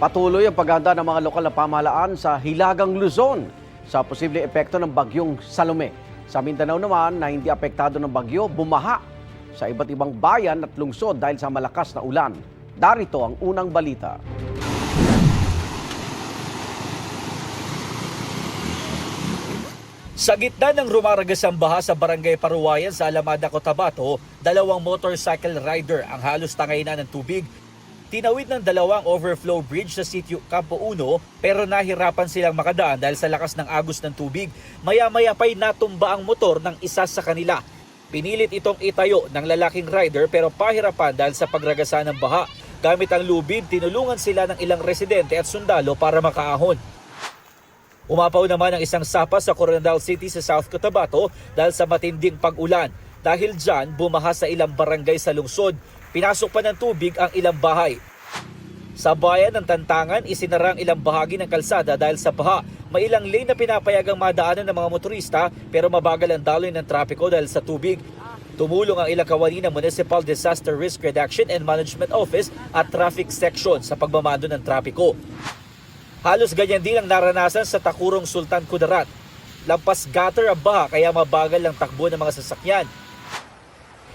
Patuloy ang paghahanda ng mga lokal na pamahalaan sa Hilagang Luzon sa posibleng epekto ng bagyong Salome. Sa Mindanao naman na hindi apektado ng bagyo, bumaha sa iba't ibang bayan at lungsod dahil sa malakas na ulan. Darito ang unang balita. Sa gitna ng rumaragas ang baha sa barangay Paruwayan sa Alamada, Cotabato, dalawang motorcycle rider ang halos tangay na ng tubig. Tinawid ng dalawang overflow bridge sa sitio Campo Uno pero nahirapan silang makadaan dahil sa lakas ng agos ng tubig. Maya-maya pa'y natumba ang motor ng isa sa kanila. Pinilit itong itayo ng lalaking rider pero pahirapan dahil sa pagragasa ng baha. Gamit ang lubid, tinulungan sila ng ilang residente at sundalo para makaahon. Umapaw naman ang isang sapa sa Coronadal City sa South Cotabato dahil sa matinding pag-ulan. Dahil dyan, bumaha sa ilang barangay sa lungsod. Pinasok pa ng tubig ang ilang bahay. Sa bayan ng Tantangan, isinarang ilang bahagi ng kalsada dahil sa baha. May ilang lane na pinapayagang madaanan ng mga motorista pero mabagal ang daloy ng trapiko dahil sa tubig. Tumulong ang ilang kawani ng Municipal Disaster Risk Reduction and Management Office at Traffic Section sa pagmamando ng trapiko. Halos ganyan din ang naranasan sa Takurong Sultan Kudarat. Lampas gutter ang baha kaya mabagal ang takbo ng mga sasakyan.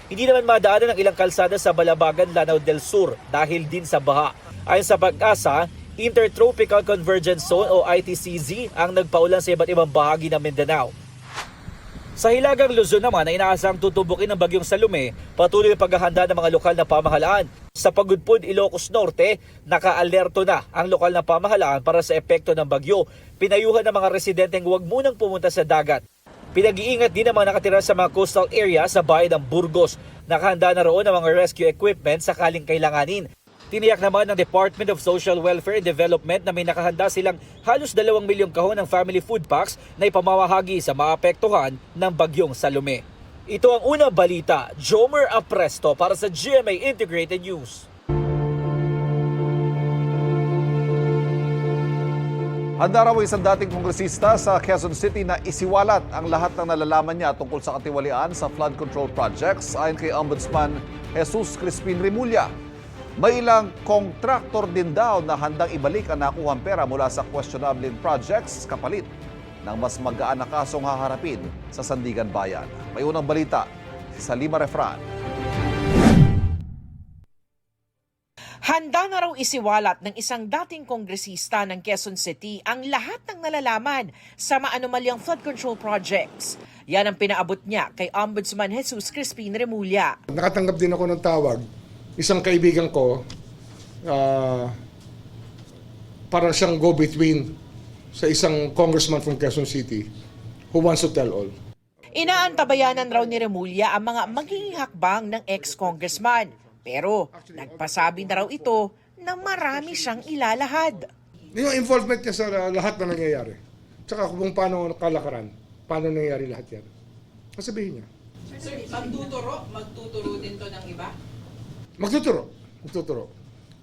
Hindi naman madaanan ng ilang kalsada sa Balabagan, Lanao del Sur dahil din sa baha. Ayon sa pag-asa, Intertropical Convergence Zone o ITCZ ang nagpaulan sa iba't ibang bahagi ng Mindanao. Sa Hilagang Luzon naman ay inaasang tutubukin ng bagyong Salome, patuloy ang paghahanda ng mga lokal na pamahalaan. Sa Pagudpud, Ilocos Norte, naka-alerto na ang lokal na pamahalaan para sa epekto ng bagyo. Pinayuhan ng mga residenteng huwag munang pumunta sa dagat. Pinag-iingat din ang mga nakatira sa mga coastal area sa bayan ng Burgos. Nakahanda na roon ang mga rescue equipment sakaling kailanganin. Tiniyak naman ng Department of Social Welfare and Development na may nakahanda silang halos 2 milyong kahon ng family food packs na ipamamahagi sa maapektuhan ng bagyong Salome. Ito ang unang balita, Jomer Apresto para sa GMA Integrated News. Handa raw isang dating kongresista sa Quezon City na isiwalat ang lahat ng nalalaman niya tungkol sa katiwalian sa flood control projects ayon kay Ombudsman Jesus Crispin Rimulya. May ilang kontraktor din daw na handang ibalik ang nakuhang pera mula sa questionable projects kapalit ng mas magaan na kasong haharapin sa Sandigan Bayan. May unang balita, si Salima Refran. Handa na raw isiwalat ng isang dating kongresista ng Quezon City ang lahat ng nalalaman sa maanumalyang flood control projects. Yan ang pinaabot niya kay Ombudsman Jesus Crispin Remulla. Nakatanggap din ako ng tawag. Isang kaibigan ko, ah, parang siyang go-between sa isang congressman from Quezon City who wants to tell all. Inaantabayanan raw ni Remulla ang mga magiging hakbang ng ex-congressman. Pero nagpasabi na raw ito na marami siyang ilalahad. Yung involvement niya sa lahat na nangyayari. Tsaka kung paano kalakaran, paano nangyayari lahat yan. Sasabihin niya. Sir, magtuturo? Magtuturo din to ng iba? Magtuturo. Magtuturo.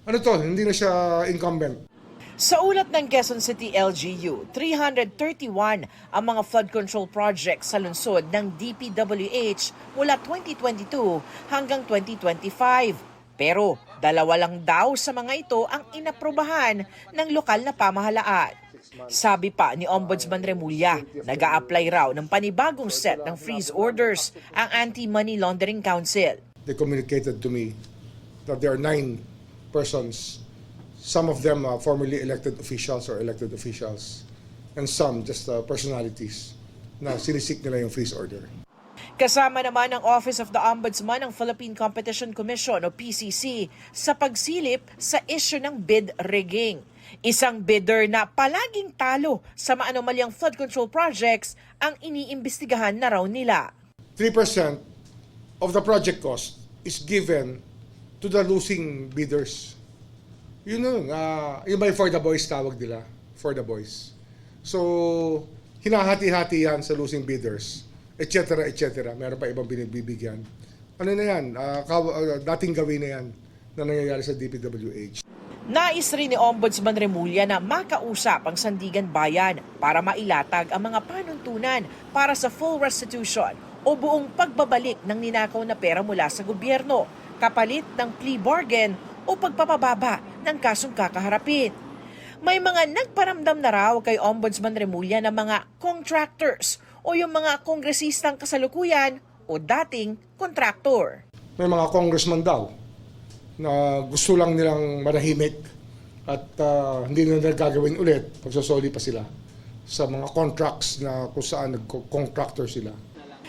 Ano to, hindi na siya incumbent. Sa ulat ng Quezon City LGU, 331 ang mga flood control projects sa lungsod ng DPWH mula 2022 hanggang 2025. Pero dalawa lang daw sa mga ito ang inaprobahan ng lokal na pamahalaan. Sabi pa ni Ombudsman Remulla, nag apply raw ng panibagong set ng freeze orders ang Anti-Money Laundering Council. They communicated to me that there are nine persons some of them uh, formerly elected officials or elected officials, and some just uh, personalities na sinisik nila yung freeze order. Kasama naman ang Office of the Ombudsman ng Philippine Competition Commission o PCC sa pagsilip sa issue ng bid rigging. Isang bidder na palaging talo sa maanomalyang flood control projects ang iniimbestigahan na raw nila. 3% of the project cost is given to the losing bidders. Yun yun, uh, yun ba for the boys tawag nila? For the boys. So, hinahati-hati yan sa losing bidders, etc. etc. Meron pa ibang binibigyan. Ano na yan? Uh, kaw- uh, dating gawin na yan na nangyayari sa DPWH. Nais rin ni Ombudsman Remulla na makausap ang Sandigan Bayan para mailatag ang mga panuntunan para sa full restitution o buong pagbabalik ng ninakaw na pera mula sa gobyerno, kapalit ng plea bargain o pagpapababa ng kasong kakaharapin. May mga nagparamdam na raw kay Ombudsman Remulla ng mga contractors o yung mga kongresistang kasalukuyan o dating kontraktor. May mga congressman daw na gusto lang nilang manahimik at ah, hindi na nila gagawin ulit pagsasoli pa sila sa mga contracts na kung saan nag-contractor sila.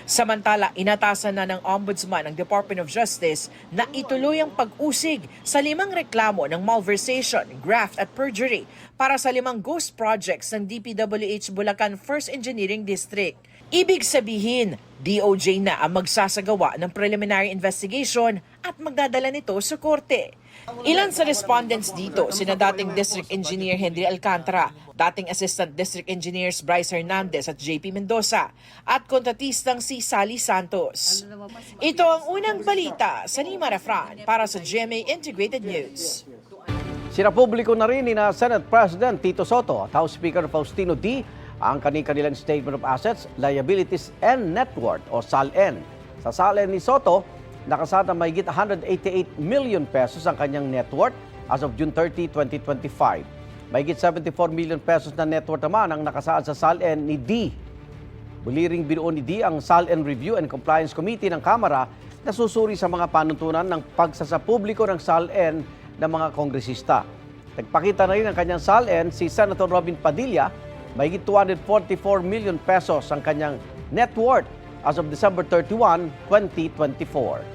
Samantala, inatasan na ng Ombudsman ng Department of Justice na ituloy ang pag-usig sa limang reklamo ng malversation, graft at perjury para sa limang ghost projects ng DPWH Bulacan First Engineering District. Ibig sabihin, DOJ na ang magsasagawa ng preliminary investigation at magdadala nito sa korte. Ilan sa respondents dito, sina dating District Engineer Henry Alcantara, dating Assistant District Engineers Bryce Hernandez at JP Mendoza, at kontratistang si Sally Santos. Ito ang unang balita sa Lima Refran para sa GMA Integrated News. Sinapubliko na rin ni na Senate President Tito Soto at House Speaker Faustino D ang kanilang Statement of Assets, Liabilities and Net Worth o SALN. Sa SALN ni Soto, nakasata mahigit 188 million pesos ang kanyang net worth as of June 30, 2025. Mahigit 74 million pesos na net worth naman ang nakasaad sa SALN ni D. Buliring binuo ni D ang SALN Review and Compliance Committee ng Kamara na susuri sa mga panuntunan ng pagsasapubliko ng SALN ng mga kongresista. Nagpakita na rin ang kanyang SALN si Senator Robin Padilla, mahigit 244 million pesos ang kanyang net worth as of December 31, 2024.